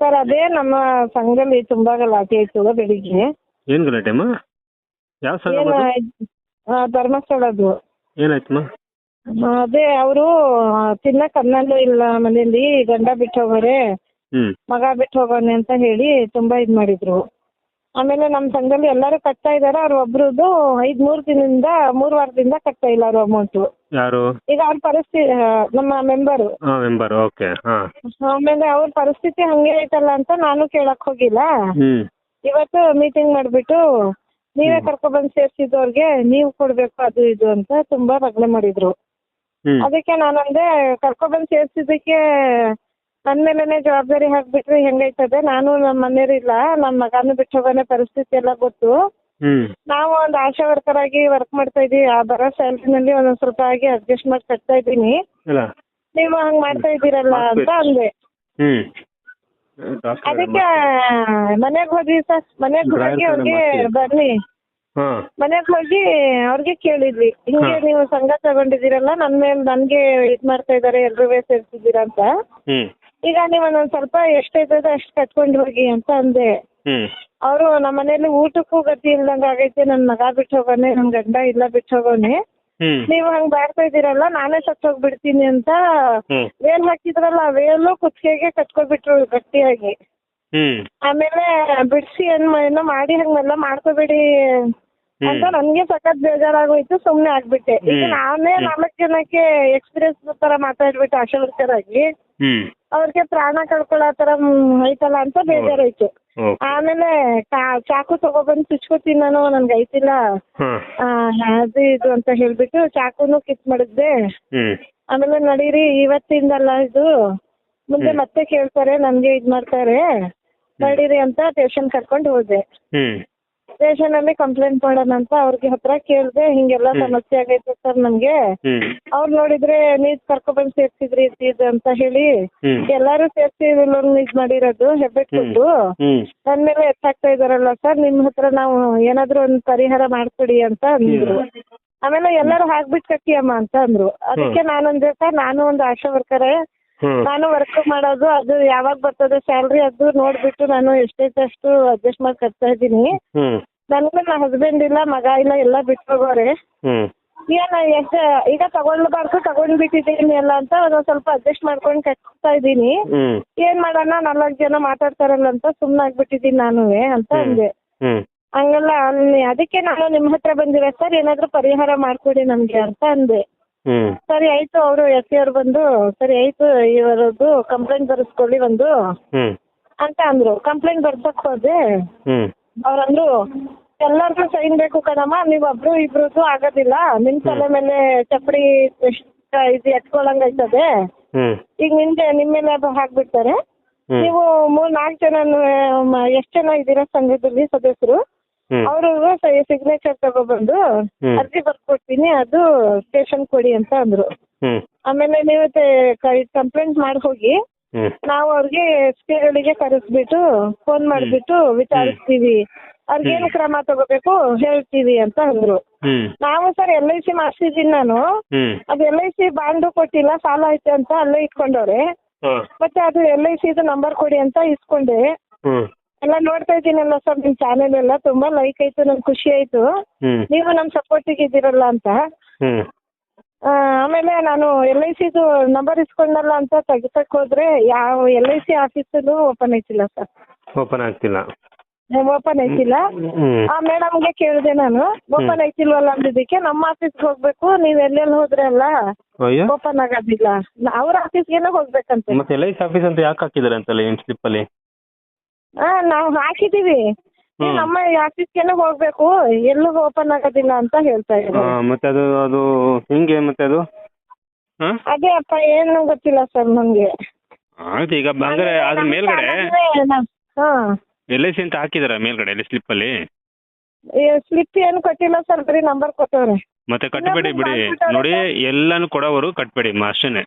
Sir ಅದೇ ನಮ್ಮ ಸಂಘದಲ್ಲಿ ತುಂಬಾ ಗಲಾಟೆ ಆಯ್ತು ಬೆಳಿಗ್ಗೆ? ಏನು ಗಲಾಟೆಮ್ಮ ಯಾವ ಸಂಘ ಏನು ಅದು? ಆ, ಧರ್ಮಸ್ಥಳದ್ದು ಏನಾಯ್ತಮ್ಮ ಆ, ಅದೇ ಅವರು ತಿನ್ನಕ್ ಅನ್ನಲ್ಲೂ ಇಲ್ಲ ಮನೇಲಿ ಗಂಡ ಬಿಟ್ಟು ಹೋಗೋರೆ ಹ್ಮ್. ಮಗ ಬಿಟ್ಟು ಹೋಗೋನೆ ಅಂತ ಹೇಳಿ ತುಂಬಾ ಇದ್ ಮಾಡಿದ್ರು. ಆಮೇಲೆ ನಮ್ಮ ಸಂಘದಲ್ಲಿ ಎಲ್ಲರೂ ಕಟ್ತಾ ಇದಾರೆ. ಅವ್ರ ಒಬ್ರದ್ದು ಐದ್ ಮೂರ್ ದಿನದಿಂದ ಮೂರ್ ವಾರದಿಂದ ಕಟ್ತಾ ಇಲ್ಲ ಅವ್ರ ಅಮೌಂಟ್ ಯಾರು? ಈಗ ಅವ್ರ ಪರಿಸ್ಥಿತಿ ನಮ್ಮ ಮೆಂಬರು ಹಾಂ ಮೆಂಬರ್ ಓಕೆ ಹಾಂ. ಆಮೇಲೆ ಅವ್ರ ಪರಿಸ್ಥಿತಿ ಹಂಗೆ ಐತಲ್ಲ ಅಂತ ನಾನು ಕೇಳಕ್ ಹೋಗಿಲ್ಲ. ಇವತ್ತು ಮೀಟಿಂಗ್ ಮಾಡ್ಬಿಟ್ಟು ನೀವೇ ಕರ್ಕೊಬಂದು ಸೇರ್ಸಿದವ್ರಿಗೆ ನೀವು ಕೊಡ್ಬೇಕು ಅದು ಇದು ಅಂತ ತುಂಬಾ ರಗಳೆ ಮಾಡಿದ್ರು. ಅದಕ್ಕೆ ನಾನಂದೆ ಕರ್ಕೊಬಂದು ಸೇರ್ಸಿದ್ದಕ್ಕೆ ನನ್ನ ಮೇಲೇನೆ ಜವಾಬ್ದಾರಿ ಹಾಕ್ಬಿಟ್ರೆ ಹೆಂಗೈತದೆ? ನಾನು ನಮ್ಮ ಮನೆಯವ್ರಿಲ್ಲ ನಮ್ಮ ಮಗನೂ ಬಿಟ್ಟು ಹೋಗೋನೆ ಪರಿಸ್ಥಿತಿ ಎಲ್ಲ ಗೊತ್ತು. ಹ್ಮ್. ನಾವು ಒಂದು ಆಶಾ ವರ್ಕರ್ ಆಗಿ ವರ್ಕ್ ಮಾಡ್ತಾ ಇದೀವಿ ಆ ಬರೋ ಸ್ಯಾಲ್ರಿನಲ್ಲಿ ಒಂದೊಂದು ಸ್ವಲ್ಪ ಆಗಿ ಅಡ್ಜಸ್ಟ್ ಮಾಡಿ ಕಟ್ತಾ ಇದ್ದೀನಿ. ಇಲ್ಲ. ನೀವು ಹಂಗ್ ಮಾಡ್ತಾ ಇದ್ದೀರಲ್ಲ ಅಂತ ಅಂದೆ. ಹ್ಞೂ ಅದಕ್ಕೆ ಮನೆಗ್ ಹೋಗಿ ಸರ್. ಮನೆಗ್ ಹೋಗಿ ಅವ್ರಿಗೆ. ಬನ್ನಿ. ಹಾಂ. ಮನೆಗ್ ಹೋಗಿ ಅವ್ರಿಗೆ ಕೇಳಿದ್ವಿ. ಹಿಂಗೆ. ನೀವು ಸಂಘ ತಗೊಂಡಿದ್ದೀರಲ್ಲ ನನ್ ಮೇಲೆ ನನ್ಗೆ ಇದ್ ಮಾಡ್ತಾ ಇದಾರೆ ಎಲ್ರೂ ಸೇರ್ಸಿದ್ದೀರಾ ಅಂತ. ಈಗ ನೀವು ಒಂದೊಂದ್ ಸ್ವಲ್ಪ ಎಷ್ಟೈತದ ಅಷ್ಟ್ ಕಟ್ಕೊಂಡು ಹೋಗಿ ಅಂತ ಅಂದೆ. ಹ್ಮ್. ಅವರು ನಮ್ಮ ಮನೇಲಿ ಊಟಕ್ಕೂ ಗತಿ ಇಲ್ದಂಗ ಆಗೈತಿ ನನ್ ಮಗ ಬಿಟ್ಟು ಹೋಗೋನೆ ನನ್ ಗಂಡ ಇಲ್ಲ ಬಿಟ್ಟು ಹೋಗೋನೆ. ಹ್ಮ್. ನೀವು ಹಂಗ್ ಮಾಡ್ತಾ ಇದೀರಲ್ಲ ನಾನೇ ಸತ್ತು ಹೋಗ್ಬಿಡ್ತೀನಿ ಅಂತ ವೇಲ್ ಹಾಕಿದ್ರಲ್ಲ ಆ ವೇಲು ಕುತ್ತಿಗೆಗೆ ಕಟ್ಕೊಬಿಟ್ರು ಗಟ್ಟಿಯಾಗಿ. ಆಮೇಲೆ ಬಿಡ್ಸಿ ಏನ್ ಮಾ- ಏನೋ ಮಾಡಿ ಹಂಗೆಲ್ಲ ಮಾಡ್ಕೋಬೇಡಿ ಅಂತ ನನ್ಗೆ ಸಖತ್ ಬೇಜಾರಾಗೋಯ್ತು ಸುಮ್ನೆ ಆಗ್ಬಿಟ್ಟೆ. ಈಗ ಹ್ಮ್. ನಾನೇ ಹ್ಮ್. ನಾಲ್ಕು ಜನಕ್ಕೆ ಎಕ್ಸ್ಪೀರಿಯನ್ಸ್ ತರ ಮಾತಾಡ್ಬಿಟ್ಟು ಆಶಾ ವರ್ಕರ್ ಆಗಿ ಅವ್ರಿಗೆ ಪ್ರಾಣ ಕಳ್ಕೊಳ್ಳೋ ತರ ಐತಲ್ಲ ಅಂತ ಬೇಜಾರಾಯ್ತು. ಆಮೇಲೆ ಚಾಕು ತಗೊಬಂದು ಚುಚ್ಕೋತೀನಿ ನಾನು ನನ್ಗೆ ಐತಿಲ್ಲ. ಅದು ಇದು ಅಂತ ಹೇಳ್ಬಿಟ್ಟು ಚಾಕುನು ಕಿತ್ ಮಾಡಿದ್ದೆ. ಆಮೇಲೆ ನಡೀರಿ ಇವತ್ತಿಂದಲ್ಲ ಇದು. ಮುಂದೆ ಮತ್ತೆ ಕೇಳ್ತಾರೆ ನನ್ಗೆ ಇದ್ ಮಾಡ್ತಾರೆ. ನಡೀರಿ ಅಂತ ಟ್ಯೂಷನ್ ಕರ್ಕೊಂಡ್ ಹೋದೆ. ಸ್ಟೇಷನ್ ಅಲ್ಲಿ ಕಂಪ್ಲೇಂಟ್ ಮಾಡೋಣ ಅಂತ ಅವ್ರಿಗೆ ಹತ್ರ ಕೇಳ್ದೆ ಹಿಂಗೆಲ್ಲ ಸಮಸ್ಯೆ ಆಗೈತೆ ಸರ್ ನಮ್ಗೆ. ಅವ್ರು ನೋಡಿದ್ರೆ ನೀವ್ ಕರ್ಕೊಬಂದ್ ಸೇರ್ಸಿದ್ರಿ ಇದ್ ಅಂತ ಹೇಳಿ ಎಲ್ಲಾರು ಸೇರ್ಸಿ ಲೋನ್ ಇದ್ ಮಾಡಿರೋದು ಹೆಬ್ಬೆಟ್. ಕೊಟ್ಟು. ನನ್ ಮೇಲೆ ಎತ್ತಾಗ್ತಾ ಇದಾರಲ್ಲ ಸರ್ ನಿಮ್ ಹತ್ರ ನಾವು ಏನಾದ್ರು ಒಂದ್ ಪರಿಹಾರ ಮಾಡ್ಕೊಡಿ ಅಂತ ಅಂದ್ರು. ಆಮೇಲೆ ಎಲ್ಲರೂ ಹಾಕ್ಬಿಟ್ ಕಟ್ಟಿಯಮ್ಮ ಅಂತ ಅಂದ್ರು. ಅದಕ್ಕೆ ನಾನಂದೆ ಸರ್ ನಾನು ಒಂದು ಆಶಾ ವರ್ಕರೇ ನಾನು ವರ್ಕ್ ಮಾಡೋದು ಅದು ಯಾವಾಗ ಬರ್ತದೆ ಸ್ಯಾಲ್ರಿ ಅದು ನೋಡ್ಬಿಟ್ಟು ನಾನು ಎಷ್ಟೈತೆ ಅಷ್ಟು ಅಡ್ಜಸ್ಟ್ ಮಾಡಿ ಕಟ್ತಾ ಇದ್ದೀನಿ. ಹ್ಮ್. ನನ್ಗೂ ನನ್ನ ಹಸ್ಬೆಂಡ್ ಇಲ್ಲ ಮಗ ಇಲ್ಲ ಎಲ್ಲ ಬಿಟ್ಟು ಹೋಗೋರೆ ಹ್ಮ್ ಏನ ಎಷ್ಟು ಈಗ ತಗೊಳ್ಬಾರ್ದು ತಗೊಂಡ್ಬಿಟ್ಟಿದ್ದೀನಿ ಎಲ್ಲ ಅಂತ ಒಂದ್ ಸ್ವಲ್ಪ ಅಡ್ಜಸ್ಟ್ ಮಾಡ್ಕೊಂಡು ಕಟ್ತಾ ಇದ್ದೀನಿ. ಏನ್ ಮಾಡೋಣ ನಾಲ್ಕು ಜನ ಮಾತಾಡ್ತಾರಲ್ಲ ಅಂತ ಸುಮ್ಮನಾಗ್ಬಿಟ್ಟಿದ್ದೀನಿ ನಾನುವೆ ಅಂತ ಹ್ಮ್. ಅಂದೆ. ಹ್ಞೂ ಹಂಗಲ್ಲ ಅಲ್ಲಿ ಅದಕ್ಕೆ ನಾನು ನಿಮ್ಮ ಹತ್ರ ಬಂದಿವೆ ಸರ್ ಏನಾದ್ರು ಪರಿಹಾರ ಮಾಡ್ಕೊಡಿ ನಮ್ಗೆ ಅಂತ ಅಂದೆ. ಸರಿ ಆಯ್ತು ಅವರು ಎಸ್ ಸಿ ಅವ್ರು ಬಂದು ಸರಿ ಆಯ್ತು ಇವರದ್ದು ಕಂಪ್ಲೇಂಟ್ ಬರೆಸ್ಕೊಳ್ಳಿ ಒಂದು ಅಂತ ಅಂದ್ರು. ಕಂಪ್ಲೇಂಟ್ ಬರ್ಸಕ್ ಹೋದೆ. ಹ್ಮ್. ಅವ್ರಂದ್ರು ಎಲ್ಲಾರ್ಗು ಸೈನ್ ಬೇಕು ಕಣಮ್ಮ ನೀವ್ ಒಬ್ರು ಇಬ್ರದ್ದು ಆಗೋದಿಲ್ಲ. ನಿಮ್ ತಲೆ ಮೇಲೆ ಚಪ್ಪಡಿ ಎಷ್ಟ್ ಇದು ಎತ್ಕೊಳಂಗೈತದೆ ಹ್ಞೂ ಈಗ ನಿಮ್ಗೆ ನಿಮ್ ಮೇಲೆ ಅದು ಹಾಕ್ಬಿಡ್ತಾರೆ. ನೀವು ಮೂರ್ ನಾಲ್ಕು ಜನ ಎಷ್ಟ್ ಜನ ಇದ್ದೀರಾ ಸಂಘದಲ್ಲಿ ಸದಸ್ಯರು? ಹ್ಞೂ ಅವ್ರಿಗೂ ಸಿಗ್ನೇಚರ್ ತಗೊಬಂದು ಅರ್ಜಿ ಬರ್ಕೊಡ್ತೀನಿ ಅದು ಸ್ಟೇಷನ್ ಕೊಡಿ ಅಂತ ಅಂದ್ರು. ಆಮೇಲೆ ನೀವು ಕಂಪ್ಲೇಂಟ್ ಮಾಡಿ ಹೋಗಿ ನಾವು ಅವ್ರಿಗೆ ಸ್ಟೇಗಳಿಗೆ ಕರೆಸ್ಬಿಟ್ಟು ಫೋನ್ ಮಾಡಿಬಿಟ್ಟು ವಿಚಾರಿಸ್ತೀವಿ. ಅವ್ರಿಗೇನು ಕ್ರಮ ತಗೋಬೇಕು ಹೇಳ್ತೀವಿ ಅಂತ ಅಂದ್ರು. ನಾವು ಸರ್ ಎಲ್ ಐ ಸಿ ಮಾಡಿಸಿದೀನಿ ನಾನು. ಅದ್ ಎಲ್ ಐ ಸಿ ಬಾಂಡು ಕೊಟ್ಟಿಲ್ಲ ಸಾಲ ಐತೆ ಅಂತ ಅಲ್ಲೇ ಇಟ್ಕೊಂಡವ್ರೆ. ಮತ್ತೆ ಅದು ಎಲ್ ಐ ಸಿ ನಂಬರ್ ಕೊಡಿ ಅಂತ ಇಸ್ಕೊಂಡೆ. ಎಲ್ಲ ನೋಡ್ತಾ ಇದ್ದೀನಲ್ಲ ಸರ್ ನಿಮ್ಮ ಚಾನೆಲ್ ಎಲ್ಲ. ತುಂಬಾ ಲೈಕ್ ಆಯ್ತು ನಂಗೆ ಖುಷಿ ಆಯ್ತು. ನೀವು ನಮ್ಮ ಸಪೋರ್ಟಿಗೆ ಇದ್ದೀರಲ್ಲ ಅಂತ. ಆ, ಆಮೇಲೆ ನಾನು ಎಲ್ ಐ ಸಿದು ನಂಬರ್ ಇಸ್ಕೊಂಡಲ್ಲ ಅಂತ ತೆಗಿಸಕ್ ಹೋದ್ರೆ ಯಾವ ಎಲ್ ಐ ಸಿ ಆಫೀಸಲ್ಲೂ ಓಪನ್ ಐತಿಲ್ಲ ಸರ್ ಓಪನ್ ಆಗ್ತಿಲ್ಲ. ಓಪನ್ ಐತಿಲ್ಲ ಆ ಮೇಡಮ್ಗೆ ಕೇಳಿದೆ ನಾನು. ಓಪನ್ ಐತಿಲ್ವಲ್ಲ ಅಂದಿದ್ದಕ್ಕೆ ನಮ್ಮ ಆಫೀಸ್ಗೆ ಹೋಗ್ಬೇಕು ನೀವ್ ಎಲ್ಲೆಲ್ಲಿ ಹೋದ್ರೆ ಅಲ್ಲ? ಅಯ್ಯೋ. ಓಪನ್ ಆಗೋದಿಲ್ಲ. ನ- ಅವ್ರ ಆಫೀಸ್ಗೆನೆ ಹೋಗ್ಬೇಕಂತ. ಮತ್ತೆ ಎಲ್ ಐ ಸಿ ಆಫೀಸ್ ಅಂತ ಯಾಕೆ ಹಾಕಿದ್ದಾರೆ ಅಂತಲ್ಲ ಏನು ಸ್ಲಿಪ್ಪಲ್ಲಿ ಹಾ ನಾವ್ ಹಾಕಿದೀವಿ. ನೀವು ಹ್ಮ್. ನಮ್ಮ ಆಫೀಸ್ಗೆನೆ ಹೋಗ್ಬೇಕು. ಎಲ್ಲೂ ಓಪನ್ ಆಗೋದಿಲ್ಲ ಅಂತ ಹೇಳ್ತಾ ಇದ್ದಾರೆ ಮತ್ತೆ ಅದು ಅದು ಹೆಂಗೆ ಮತ್ತೆ ಅದು? ಹಾಂ? ಅದೇ ಅಪ್ಪ ಏನು ಗೊತ್ತಿಲ್ಲ ಸರ್ ನಮ್ಗೆ. ಆಯ್ತು ಈಗ ಬಂದ್ರೆ ಅದ್ರ ಮೇಲ್ಗಡೆ ಹಾ. ಎಲ್ ಐ ಸಿ ಅಂತ ಹಾಕಿದಾರ ಮೇಲ್ಗಡೆ ಅಲ್ಲಿ ಸ್ಲಿಪ್ಪಲ್ಲಿ ಸ್ಲಿಪ್ ಏನು ಕೊಟ್ಟಿಲ್ಲ ಸರ್ ಬರೀ ನಂಬರ್ ಕೊಟ್ಟವ್ರೆ. ಮತ್ತೆ ಕಟ್ಟಬೇಡಿ ಬಿಡಿ. ನೋಡಿ ಎಲ್ಲಾನು ಕೊಡೋವರು ಕಟ್ಬೇಡಿ ಮ ಅಷ್ಟೇನೆ.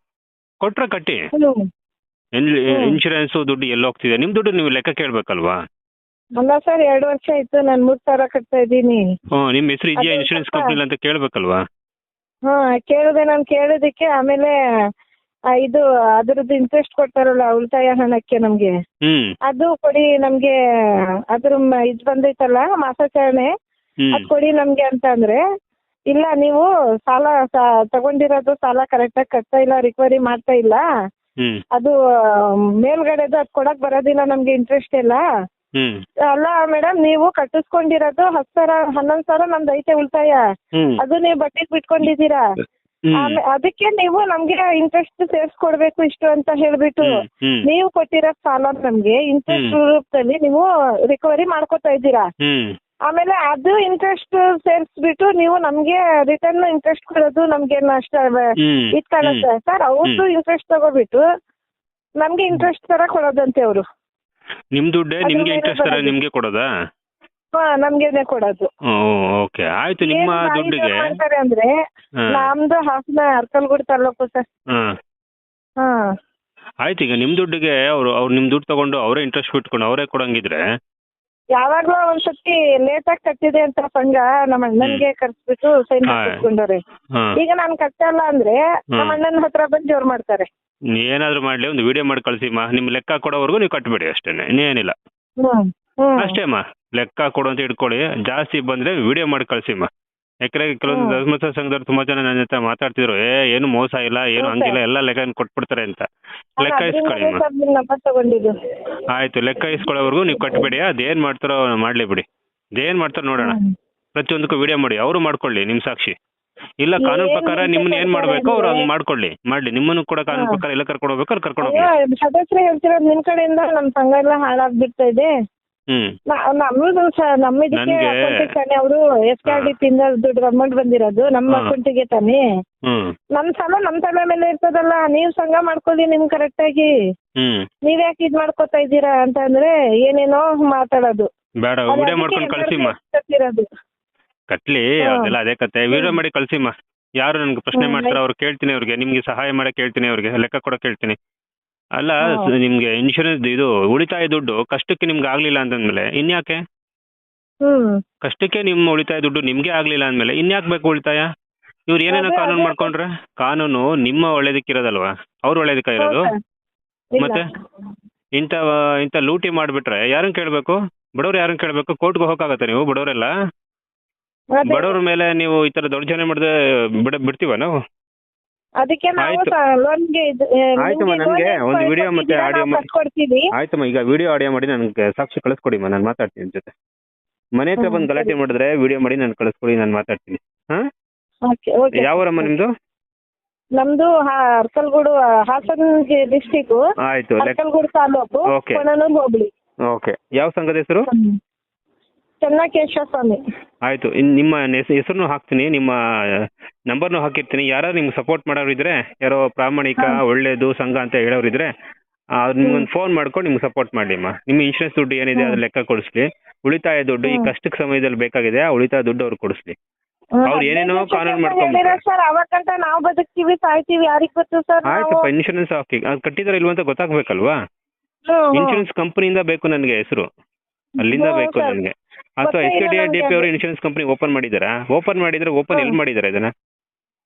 ಕೊಟ್ರೆ ಕಟ್ಟಿ. ಹ್ಮ್. ಇನ್ಶೂರೆನ್ಸು ದುಡ್ಡು ಎಲ್ಲಿ ಹೋಗ್ತಿದೆ ನಿಮ್ ದುಡ್ಡು ನೀವು ಲೆಕ್ಕ ಕೇಳ್ಬೇಕಲ್ವಾ? ಅಲ್ಲ ಸರ್ ಎರಡು ವರ್ಷ ಆಯ್ತು. ನಾನು ಮೂರ್ ಸಾವಿರ ಕಟ್ತಾ ಇದ್ದೀನಿ. ಹ್ಮ್ ನಿಮ್ಮ ಹೆಸರು ಇದೆಯಾ? ಇನ್ಶೂರೆನ್ಸ್ ಕಂಪ್ನಿ ಅಂತ ಕೇಳಬೇಕಲ್ವಾ? ಹಾ ಕೇಳಿದೆ ನಾನು ಕೇಳಿದಕ್ಕೆ ಆಮೇಲೆ ಆ, ಇದು ಅದ್ರದ್ದು ಇಂಟ್ರೆಸ್ಟ್ ಕೊಡ್ತಾರಲ್ಲ ಉಳಿತಾಯ ಹಣಕ್ಕೆ ನಮ್ಗೆ. ಹ್ಮ್. ಅದು ಕೊಡಿ ನಮ್ಗೆ ಅದ್ರ ಇದು ಇದ್ ಬಂದೈತಲ್ಲ ಮಾಸಾಚರಣೆ. ಹ್ಮ್. ಅದ್ ಕೊಡಿ ನಮ್ಗೆ ಅಂತ ಅಂದ್ರೆ ಇಲ್ಲ ನೀವು ಸಾಲ ಸ- ತಗೊಂಡಿರೋದು ಸಾಲ ಕರೆಕ್ಟಾಗಿ ಕಟ್ತಾ ಇಲ್ಲ ರಿಕವರಿ ಮಾಡ್ತಾ ಇಲ್ಲ. ಹ್ಮ್. ಅದು ಮೇಲ್ಗಡೆದು ಅದ್ ಕೊಡಕ್ ಬರೋದಿಲ್ಲ ನಮ್ಗೆ ಇಂಟ್ರೆಸ್ಟ್ ಎಲ್ಲ. ಹ್ಮ್. ಅಲ್ಲ ಮೇಡಮ್ ನೀವು ಕಟ್ಟಿಸ್ಕೊಂಡಿರೋದು ಹತ್ತು ಸಾವಿರ ಹನ್ನೊಂದು ಸಾವಿರ ನಮ್ದು ಐತೆ ಉಳಿತಾಯ. ಹ್ಮ್. ಅದು ನೀವು ಬಡ್ಡಿಗೆ ಬಿಟ್ಕೊಂಡಿದ್ದೀರಾ? ಹ್ಮ್. ಆಮೇ- ಅದಕ್ಕೆ ನೀವು ನಮ್ಗೆ ಇಂಟ್ರೆಸ್ಟ್ ಸೇರ್ಸ್ಕೊಡ್ಬೇಕು ಇಷ್ಟು ಅಂತ ಹೇಳ್ಬಿಟ್ಟು ಹ್ಮ್ ಹ್ಮ್. ನೀವು ಕೊಟ್ಟಿರೋ ಸಾಲ ನಮ್ಗೆ ಇಂಟ್ರೆಸ್ಟ್ ಹ್ಮ್. ರೂಪದಲ್ಲಿ ನೀವು ರಿಕವರಿ ಮಾಡ್ಕೊತಾ ಇದ್ದೀರಾ? ಹ್ಮ್. ಆಮೇಲೆ ಅದು ಇಂಟ್ರೆಸ್ಟ್ ಸೇರಿಸ್ಬಿಟ್ಟು ನೀವು ನಮ್ಗೆ ರಿಟರ್ನ್ ಇಂಟ್ರೆಸ್ಟ್ ಕೊಡೋದು ನಮ್ಗೆ ನಷ್ಟ ಹ್ಮ್. ಇದ್ ಕಾಣುತ್ತೆ. ಸರ್ ಅವ್ರದ್ದು ಇಂಟ್ರೆಸ್ಟ್ ತಗೋಬಿಟ್ಟು ನಮ್ಗೆ ಇಂಟ್ರೆಸ್ಟ್ ತರ ಕೊಡೋದಂತೆ ಅವರು. ನಿಮ್ ದುಡ್ಡೇ ಅದ್ರ ನಿಮ್ಗೆ ಮೇಲೆ ಇಂಟ್ರೆಸ್ಟ್ ತರ ಬರೋದು. ನಿಮ್ಗೆ ಕೊಡೋದಾ? ಹಾ ನಮ್ಗೆನೆ ಕೊಡೋದು. ಓಕೆ. ಆಯ್ತು ನಿಮ್ಮ ಏನ್ ದುಡ್ಡಿಗೆ. ಮಾಡ್ತಾರೆ ಅಂದ್ರೆ ಹಾ. ನಮ್ದು ಹಾಸನ ಅರ್ಕಲ್ಗೂಡು ತಾಲೂಕು ಸರ್ ಹಾ. ಹಾ. ಆಯ್ತು ಈಗ ನಿಮ್ ದುಡ್ಡಿಗೆ ಅವ್ರು ಅವ್ರು ನಿಮ್ ದುಡ್ಡು ತಗೊಂಡು ಅವರೇ ಇಂಟ್ರೆಸ್ಟ್ ಬಿಟ್ಕೊಂಡು ಅವರೇ ಕೊಡಂಗಿದ್ರೆ ಯಾವಾಗ್ಲೂ ಒಂದ್ಸತಿ ಲೇಟ್ ಆಗಿ ಕಟ್ಟಿದೆ ಅಂತ ಸಂಘ ನಮ್ಮ ಅಣ್ಣನ್ಗೆ ಕರ್ಸ್ಬಿಟ್ಟು ಸೈನ್ ಮಾಡ್ಕೊಂಡವ್ರಿ ಈಗ ನಾನ್ ಕಟ್ಟಲ್ಲ ಅಂದ್ರೆ ನಮ್ಮ ಅಣ್ಣನ ಹತ್ರ ಬಂದು ಜೋರ್ ಮಾಡ್ತಾರೆ. ಏನಾದ್ರು ಮಾಡ್ಲಿ ಒಂದು ವಿಡಿಯೋ ಮಾಡಿ ಕಳ್ಸಿ ಮಾ. ನಿಮ್ ಲೆಕ್ಕ ಕೊಡೋವರೆಗೂ ನೀವು ಕಟ್ಬಿಡಿ ಅಷ್ಟೇನೆ ಇನ್ನೇನಿಲ್ಲ ಅಷ್ಟೇ ಮಾ. ಲೆಕ್ಕ ಕೊಡು ಅಂತ ಇಟ್ಕೊಳ್ಳಿ. ಜಾಸ್ತಿ ಬಂದ್ರೆ ವಿಡಿಯೋ ಮಾಡಿ ಕಳ್ಸಿಮ್ಮ ಯಾಕಂದ್ರೆ ಕೆಲವೊಂದು ಧರ್ಮಸ್ಥ ಧರ್ಮಸ್ಥಳ ಸಂಘದವ್ರು ತುಂಬಾ ಜನ ನನ್ನ ಹತ್ರ ಮಾತಾಡ್ತಿದ್ರು ಏ ಏನು ಮೋಸ ಇಲ್ಲ ಏನು? ಹಂಗಿಲ್ಲ ಎಲ್ಲ ಲೆಕ್ಕ ಕೊಟ್ಬಿಡ್ತಾರೆ ಅಂತ. ಲೆಕ್ಕ ಇಸ್ಕೊಳ್ಳಿ ಅಮ್ಮ ಸರ್ ನಿಮ್ ನಂಬರ್ ತಗೊಂಡಿದ್ದು. ಆಯ್ತು ಲೆಕ್ಕ ಇಸ್ಕೊಳ್ಳೋವರೆಗೂ ನೀವು ಕಟ್ಬೇಡಿ ಅದೇನ್ ಮಾಡ್ತಾರೋ ಮಾಡ್ಲಿ ಬಿಡಿ. ಅದೇನ್ ಮಾಡ್ತಾರೋ ನೋಡೋಣ. ಪ್ರತಿಯೊಂದಕ್ಕೂ ವಿಡಿಯೋ ಮಾಡಿ ಅವರು ಮಾಡ್ಕೊಳ್ಳಿ ನಿಮ್ ಸಾಕ್ಷಿ. ಇಲ್ಲ ಕಾನೂನು ಪ್ರಕಾರ ನಿಮ್ಮನ್ನ ಏನ್ ಮಾಡ್ಬೇಕು ಅವ್ರು ಹಂಗ್ ಮಾಡ್ಕೊಳ್ಳಿ ಮಾಡ್ಲಿ. ನಿಮ್ಮನ್ನು ಕೂಡ ಕಾನೂನು ಪ್ರಕಾರ ಎಲ್ಲ ಕರ್ಕೊಂಡು ಹೋಗ್ಬೇಕು ಅವ್ರು ಕರ್ಕೊಂಡು ಹೋಗ್ಲಿ. ಅಯ್ಯೋ ಸದಸ್ಯರು ಹೇಳ್ತಿರೋದು ನಿಮ್ ಕಡೆಯಿಂದ ನಮ್ ಸಂಘ ಎಲ್ಲ ಹಾಳಾಗ್ಬಿಡ್ತಾ ಇದೆ. ಹ್ಮ್. ನ- ನಮ್ದು ಸ- ನಮ್ಮ ಇದಕ್ಕೆ ನನ್ಗೆ- ಅಕೌಂಟಿಗೆ ತಾನೇ ಅವರು ಎಸ್ ಕೆ ಆರ್ ಡಿ ಪಿಂದ ದುಡ್ಡು ಅಮೌಂಟ್ ಬಂದಿರೋದು ನಮ್ಮ ಹಾ. ಅಕೌಂಟಿಗೆ ತಾನೇ. ಹ್ಮ್. ನಮ್ ಸಾಲ ನಮ್ ತಲೆ ಮೇಲೆ ಇರ್ತದಲ್ಲ ನೀವ್ ಸಂಘ ಮಾಡ್ಕೊಳ್ಳಿ ನಿಮ್ ಕರೆಕ್ಟ್ ಆಗಿ ಹ್ಮ್. ನೀವ್ ಯಾಕೆ ಇದ್ ಮಾಡ್ಕೊತಾ ಇದ್ದೀರಾ ಅಂತ ಅಂದ್ರೆ ಏನೇನೋ ಮಾತಾಡೋದು. ಬೇಡ ವಿಡಿಯೋ ಮಾಡ್ಕೊಂಡು ಕಳ್ಸಿಮ್ಮ. ಕಟ್ಟಿರೋದು. ಕಟ್ಲಿ ಹಾ. ಅದೆಲ್ಲ ಅದೇ ಕತೆ. ವಿಡಿಯೋ ಮಾಡಿ ಕಳ್ಸಿಮ್ಮ. ಯಾರು ನನ್ಗೆ ಪ್ರಶ್ನೆ ಮಾಡ್ತಾರ ಅವ್ರು ಕೇಳ್ತೀನಿ ಅವ್ರಿಗೆ ನಿಮ್ಗೆ ಸಹಾಯ ಮಾಡಕ್ ಕೇಳ್ತೀನಿ ಅವ್ರಿಗೆ ಲೆಕ್ಕ ಕೊಡಕ್ ಕೇಳ್ತೀನಿ. ಅಲ್ಲ. ನಿಮ್ಗೆ ಇನ್ಶೂರೆನ್ಸ್ ಇದು ಉಳಿತಾಯ ದುಡ್ಡು ಕಷ್ಟಕ್ಕೆ ನಿಮ್ಗೆ ಆಗ್ಲಿಲ್ಲ ಅಂತಂದ್ಮೇಲೆ ಇನ್ಯಾಕೆ? ಹ್ಮ್. ಕಷ್ಟಕ್ಕೆ ನಿಮ್ಮ ಉಳಿತಾಯ ದುಡ್ಡು ನಿಮ್ಗೆ ಆಗ್ಲಿಲ್ಲ ಅಂದ್ಮೇಲೆ ಇನ್ಯಾಕೆ ಬೇಕು ಉಳಿತಾಯ? ಇವ್ರು ಏನೇನೋ ಕಾನೂನು. ಮಾಡ್ಕೊಂಡ್ರೆ? ಕಾನೂನು ನಿಮ್ಮ ಒಳ್ಳೇದಕ್ಕಿರೋದಲ್ವಾ? ಅವ್ರ ಒಳ್ಳೇದಕ್ಕ ಇರೋದು? ಮತ್ತೆ? ಇಂಥ ಇಂಥ ಲೂಟಿ ಮಾಡ್ಬಿಟ್ರೆ ಯಾರನ್ನ ಕೇಳ್ಬೇಕು? ಬಡವ್ರು ಯಾರನ್ನ ಕೇಳ್ಬೇಕು? ಕೋರ್ಟ್ಗೆ ಹೋಗಕ್ಕಾಗತ್ತೆ ನೀವು ಬಡವರೆಲ್ಲ. ಬಡವ್ರ ಮೇಲೆ ನೀವು ಈ ತರ ದೌರ್ಜನ್ಯ ಮಾಡಿದ್ರೆ ಬಿಡ ಬಿಡ್ತೀವ ನಾವು? ಅದಕ್ಕೆ ನಾವು ಆಯ್ತು. ಲೋನ್ಗೆ ಆಯ್ತಮ್ಮ, ನನ್ಗೆ ಒಂದು ವಿಡಿಯೋ ಮತ್ತೆ ಆಡಿಯೋ ಕೊಡ್ತೀವಿ ಆಯ್ತಮ್ಮ ಈಗ ವಿಡಿಯೋ ಆಡಿಯೋ ಮಾಡಿ ನನಗೆ ಸಾಕ್ಷಿ ಕಳಿಸ್ಕೊಡಿಮ್ಮ ನಾನು ಮಾತಾಡ್ತೀನಿ ನಿಮ್ ಜೊತೆ. ಮನೆ ಹತ್ರ ಬಂದು ಗಲಾಟೆ ಮಾಡಿದ್ರೆ ವಿಡಿಯೋ ಮಾಡಿ ನಾನು ಕಳಿಸ್ಕೊಡಿ ನಾನು ಮಾತಾಡ್ತೀನಿ. ಹಾ? Okay okay. ಯಾವೂರಮ್ಮ ನಿಮ್ದು? ನಮ್ದು ಹಾ- ಅರ್ಕಲ್ಗೂಡು ಹಾಸನ ಡಿಸ್ಟಿಕ್ ಆಯ್ತು ಅರ್ಕಲ್ಗೂಡು ತಾಲೂಕು Okay. ಕೊಣನೂರು ಹೋಬಳಿ. ಓಕೆ. ಯಾವ ಸಂಘದ ಹೆಸರು? ಚೆನ್ನಕೇಶ್ವರ ಸ್ವಾಮಿ. ಆಯ್ತು. ಇನ್ನು ನಿಮ್ಮ ಹೆಸರನ್ನು ಹಾಕ್ತೀನಿ ನಿಮ್ಮ ನಂಬರ್ನು ಹಾಕಿರ್ತೀನಿ. ಯಾರು ನಿಮ್ಗೆ ಸಪೋರ್ಟ್ ಮಾಡೋರು ಇದ್ರೆ ಯಾರೋ ಪ್ರಾಮಾಣಿಕ. ಒಳ್ಳೇದು ಸಂಘ ಅಂತ ಹೇಳೋರು ಇದ್ರೆ ನಿಮ್ಗೊಂದು ಫೋನ್ ಮಾಡ್ಕೊಂಡು ನಿಮ್ಗೆ ಸಪೋರ್ಟ್ ಮಾಡ್ಲಿಮ್ಮ ನಿಮ್ಮ ಇನ್ಶೂರೆನ್ಸ್ ದುಡ್ಡು ಏನಿದೆ. ಅದ್ರ ಲೆಕ್ಕ ಕೊಡಿಸ್ಲಿ. ಉಳಿತಾಯ ದುಡ್ಡು ಈ. ಕಷ್ಟಕ್ಕೆ ಸಮಯದಲ್ಲಿ ಬೇಕಾಗಿದೆ ಆ ಉಳಿತಾಯ ದುಡ್ಡು ಅವ್ರು ಕೊಡಿಸ್ಲಿ. ಅವ್ರು ಏನೇನೋ ಕಾನೂನು ಮಾಡ್ಕೊಂಡು ಸರ್. ಅವಕ್ಕಂತ ನಾವು ಬದುಕ್ತೀವಿ ಸಾಯ್ತೀವಿ. ಯಾರಿಗ್ ಗೊತ್ತು ಸರ್ ನಾವು? ಆಯ್ತಪ್ಪ ಇನ್ಶೂರೆನ್ಸ್ ಹಾಕಿ. ಅದು ಕಟ್ಟಿದಾರೆ ಇಲ್ವಂತ ಅಂತ ಗೊತ್ತಾಗ್ಬೇಕಲ್ವಾ. ಇನ್ಶೂರೆನ್ಸ್ ಕಂಪನಿಯಿಂದ ಬೇಕು ನನಗೆ ಹೆಸರು. ಅಲ್ಲಿಂದ ಬೇಕು. ನನಗೆ. ಅಥವಾ ಎಚ್ ಡಿ ಡಿ ಪಿ ಅವರು ಇನ್ಶೂರೆನ್ಸ್ ಕಂಪನಿ ಓಪನ್ ಮಾಡಿದ್ದಾರಾ ಓಪನ್ ಮಾಡಿದ್ರೆ ಓಪನ್ ಎಲ್ಲಿ ಮಾಡಿದ್ದಾರೆ ಇದನ್ನ?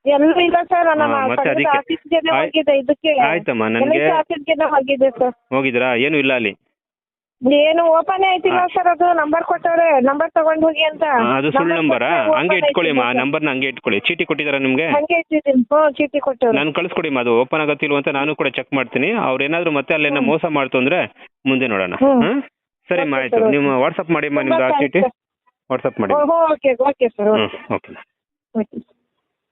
ಎಲ್ಲೂ ಇಲ್ಲ ಸರ್ ನಮ್ಮ ಹಾ, ಮತ್ತೆ ಅದಕ್ಕೆ- ಆಫೀಸ್ಗೆನೆ ಆಯ್- ಹೋಗಿದೆ ಇದಕ್ಕೆ. ಆಯ್ತಮ್ಮ ನನಗೆ ಆಫೀಸ್ಗೆನೆ ಹೋಗಿದೆ ಸರ್ ಹೋಗಿದ್ರಾ? ಏನು ಇಲ್ಲ ಅಲ್ಲಿ? ಏನು ಓಪನ್ ಆಯ್ತಿಲ್ಲ ಸರ್ ಅದು ನಂಬರ್ ಕೊಟ್ಟವ್ರೆ ನಂಬರ್ ತಗೊಂಡ್ ಹೋಗಿ ಅಂತ. ಆ, ಅದು ಸುಳ್ಳು ನಂಬರಾ ಕೊಟ್ರೆ ಹಂಗೆ open ಇಟ್ಕೊಳ್ಳಿ ಆ ಆಯ್ತಿದೆ sir. ನಂಬರ್ನ ಹಂಗೆ ಇಟ್ಕೊಳ್ಳಿ. ಚೀಟಿ ಕೊಟ್ಟಿದಾರ ನಿಮ್ಗೆ? ಹಂಗೆ ಇಟ್ಟಿದ್ದೀನಿ. ಹ್ಞೂ ಚೀಟಿ ಕೊಟ್ಟವ್ರೆ. ನಾನು ಕಳ್ಸ್ಕೊಡಿ ಅದು ಓಪನ್ ಆಗತ್ತಿಲ್ವ ಅಂತ ನಾನು ಕೂಡ ಚೆಕ್ ಮಾಡ್ತೀನಿ. ಅವ್ರು ಏನಾದ್ರು ಮತ್ತೆ ಅಲ್ಲೇನ ಮೋಸ ಮಾಡ್ತು ಅಂದ್ರೆ ಮುಂದೆ ನೋಡೋಣ. ಹ್ಮ್. ಹ್ಮ್? ಸರಿಮ್ಮ ಮಾ ಆಯ್ತು. ನಿಮ್ಮ ವಾಟ್ಸಪ್ ಮಾಡಿ ಮಾಡಿಮ್ಮ ನಿಮ್ದು ಆ ಚೀಟಿ. ವಾಟ್ಸಪ್ ಮಾಡಿ. Okay okay sir hmm okay. Okay.